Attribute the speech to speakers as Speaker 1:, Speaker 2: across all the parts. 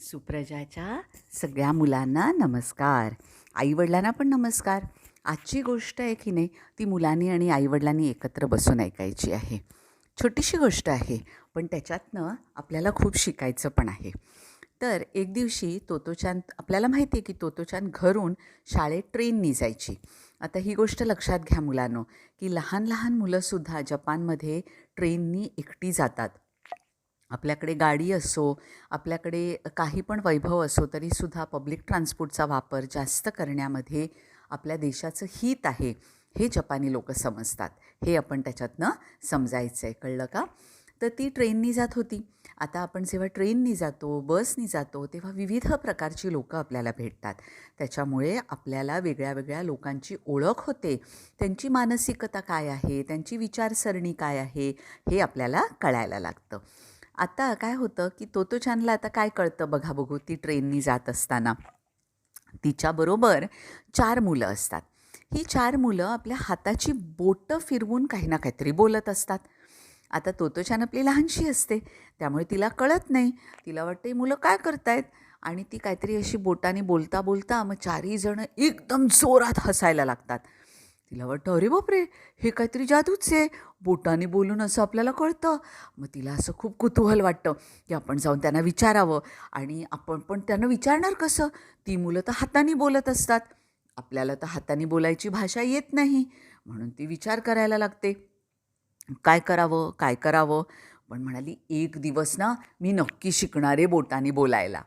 Speaker 1: सुप्रजाच्या सगळ्या मुलांना नमस्कार. आईवडिलांना पण नमस्कार. आजची गोष्ट आहे की नाही ती मुलांनी आणि आईवडिलांनी एकत्र बसून ऐकायची आहे. छोटीशी गोष्ट आहे पण त्याच्यातनं आपल्याला खूप शिकायचं पण आहे. तर एक दिवशी तोतोचान आपल्याला माहिती आहे की तोतोचान घरून शाळेत ट्रेननी जायची. आता ही गोष्ट लक्षात घ्या मुलांनो की लहान लहान मुलंसुद्धा जपानमध्ये ट्रेननी एकटी जातात. आपल्याकडे गाडी असो आपल्याकडे काही पण वैभव असो तरीसुद्धा पब्लिक ट्रान्सपोर्टचा वापर जास्त करण्यामध्ये आपल्या देशाचं हित आहे हे जपानी लोक समजतात. हे आपण त्याच्यातनं समजायचं आहे कळलं का? तर ती ट्रेननी जात होती. आता आपण जेव्हा ट्रेननी जातो बसनी जातो तेव्हा विविध प्रकारची लोकं आपल्याला भेटतात. त्याच्यामुळे आपल्याला वेगळ्या वेगळ्या लोकांची ओळख होते. त्यांची मानसिकता काय आहे? त्यांची विचारसरणी काय आहे? हे आपल्याला कळायला लागतं. आता काय होतं की तोतोचानला आता काय कळतं बघा बघू ती ट्रेननी जात असताना. तिच्याबरोबर चार मुलं असतात. ही चार मुलं आपल्या हाताची बोटं फिरवून काही ना काहीतरी बोलत असतात. आता तोतोचान आपली लहानशी असते त्यामुळे तिला कळत नाही. तिला वाटते मुलं काय करतायत? आणि ती काहीतरी अशी बोटाने बोलता बोलता मग चारही जणं एकदम जोरात हसायला लागतात. तिला वाटतं अरे बापरे हे काहीतरी जादूच आहे. बोटाने बोलून असं आपल्याला कळतं. मग तिला असं खूप कुतूहल वाटतं की आपण जाऊन त्यांना विचारावं. आणि आपण पण त्यांना विचारणार कसं? ती मुलं तर हाताने बोलत असतात. आपल्याला तर हाताने बोलायची भाषा येत नाही. म्हणून ती विचार करायला लागते. काय करावं? काय करावं? पण म्हणाली एक दिवस ना मी नक्की शिकणारे बोटाने बोलायला.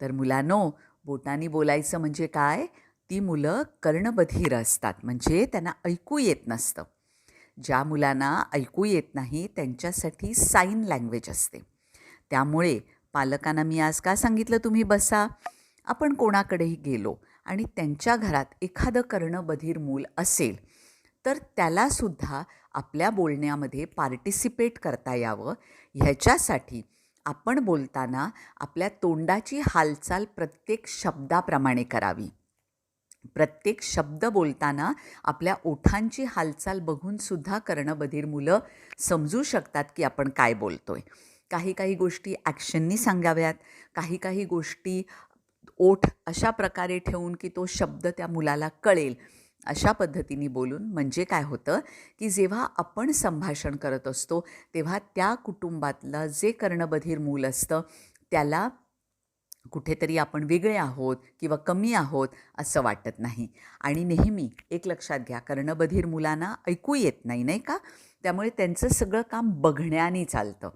Speaker 1: तर मुलांनो बोटाने बोलायचं म्हणजे काय? ती मुलं कर्णबधीर असतात. म्हणजे त्यांना ऐकू येत नसतं. ज्या मुलांना ऐकू येत नाही त्यांच्यासाठी साईन लँग्वेज असते. त्यामुळे पालकांना मी आज का सांगितलं तुम्ही बसा? आपण कोणाकडेही गेलो आणि त्यांच्या घरात एखादं कर्णबधीर मूल असेल तर त्यालासुद्धा आपल्या बोलण्यामध्ये पार्टिसिपेट करता यावं. ह्याच्यासाठी आपण बोलताना आपल्या तोंडाची हालचाल प्रत्येक शब्दाप्रमाणे करावी. प्रत्येक शब्द बोलताना आपल्या ओठांची हालचाल बघूनसुद्धा कर्णबधीर मुलं समजू शकतात की आपण काय बोलतो आहे काही काही गोष्टी ॲक्शननी सांगाव्यात. काही काही गोष्टी ओठ अशा प्रकारे ठेवून की तो शब्द त्या मुलाला कळेल. अशा पद्धतीने बोलून म्हणजे काय होतं की जेव्हा आपण संभाषण करत असतो तेव्हा त्या कुटुंबातलं जे कर्णबधीर मूल असतं त्याला कुठेतरी आपण वेगळे आहोत किंवा कमी आहोत असं वाटत नाही. आणि नेहमी एक लक्षात घ्या कर्णबधीर मुलांना ऐकू येत नाही नाही का? त्यामुळे त्यांचं सगळं काम बघण्याने चालतं.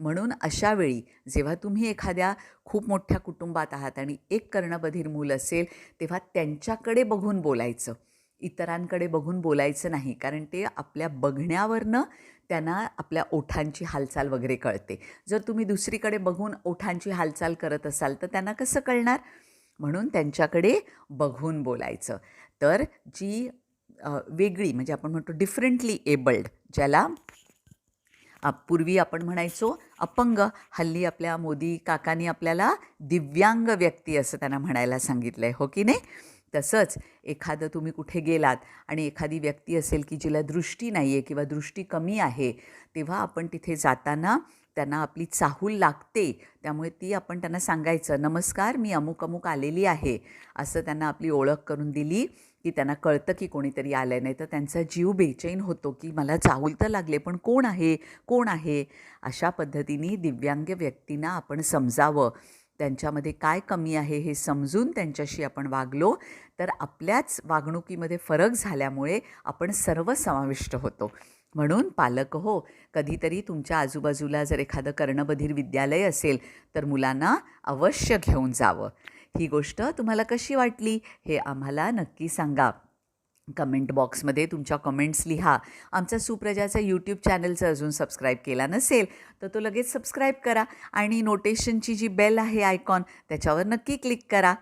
Speaker 1: म्हणून अशावेळी जेव्हा तुम्ही एखाद्या खूप मोठ्या कुटुंबात आहात आणि एक कर्णबधीर मूल असेल तेव्हा त्यांच्याकडे बघून बोलायचं. इतरांकडे बघून बोलायचं नाही कारण ते आपल्या बघण्यावरनं त्यांना आपल्या ओठांची हालचाल वगैरे कळते. जर तुम्ही दुसरीकडे बघून ओठांची हालचाल करत असाल तर त्यांना कसं कळणार? म्हणून त्यांच्याकडे बघून बोलायचं. तर जी वेगळी म्हणजे आपण म्हणतो डिफरंटली एबल्ड ज्याला पूर्वी आपण म्हणायचो अपंग हल्ली आपल्या मोदी काकांनी आपल्याला दिव्यांग व्यक्ती असं त्यांना म्हणायला सांगितलं आहे हो की नाही? तसंच एखादं तुम्ही कुठे गेलात आणि एखादी व्यक्ती असेल की जिला दृष्टी नाही आहे किंवा दृष्टी कमी आहे तेव्हा आपण तिथे जाताना त्यांना आपली चाहूल लागते. त्यामुळे ती आपण त्यांना सांगायचं नमस्कार मी अमुक अमुक आलेली आहे. असं त्यांना आपली ओळख करून दिली की त्यांना कळतं की कोणीतरी आलं नाही तर त्यांचा जीव बेचैन होतो की मला चाहूल तर लागले पण कोण आहे? कोण आहे? अशा पद्धतीने दिव्यांग व्यक्तींना आपण समजावं. त्यांच्यामध्ये काय कमी आहे हे समजून त्यांच्याशी आपण वागलो तर आपल्याच वागणुकीमध्ये फरक झाल्यामुळे आपण सर्व समाविष्ट होतो. म्हणून पालक हो कधीतरी तुमच्या आजूबाजूला जर एखादं कर्णबधीर विद्यालय असेल तर मुलांना अवश्य घेऊन जावं. ही गोष्ट तुम्हाला कशी वाटली हे आम्हाला नक्की सांगा. कमेंट बॉक्समध्ये तुमच्या कमेंट्स लिहा. आमचा सुप्रजाचा यूट्यूब चॅनलचं अजून सबस्क्राईब केला नसेल तर तो लगेच सबस्क्राईब करा. आणि नोटेशनची जी बेल आहे आयकॉन त्याच्यावर नक्की क्लिक करा.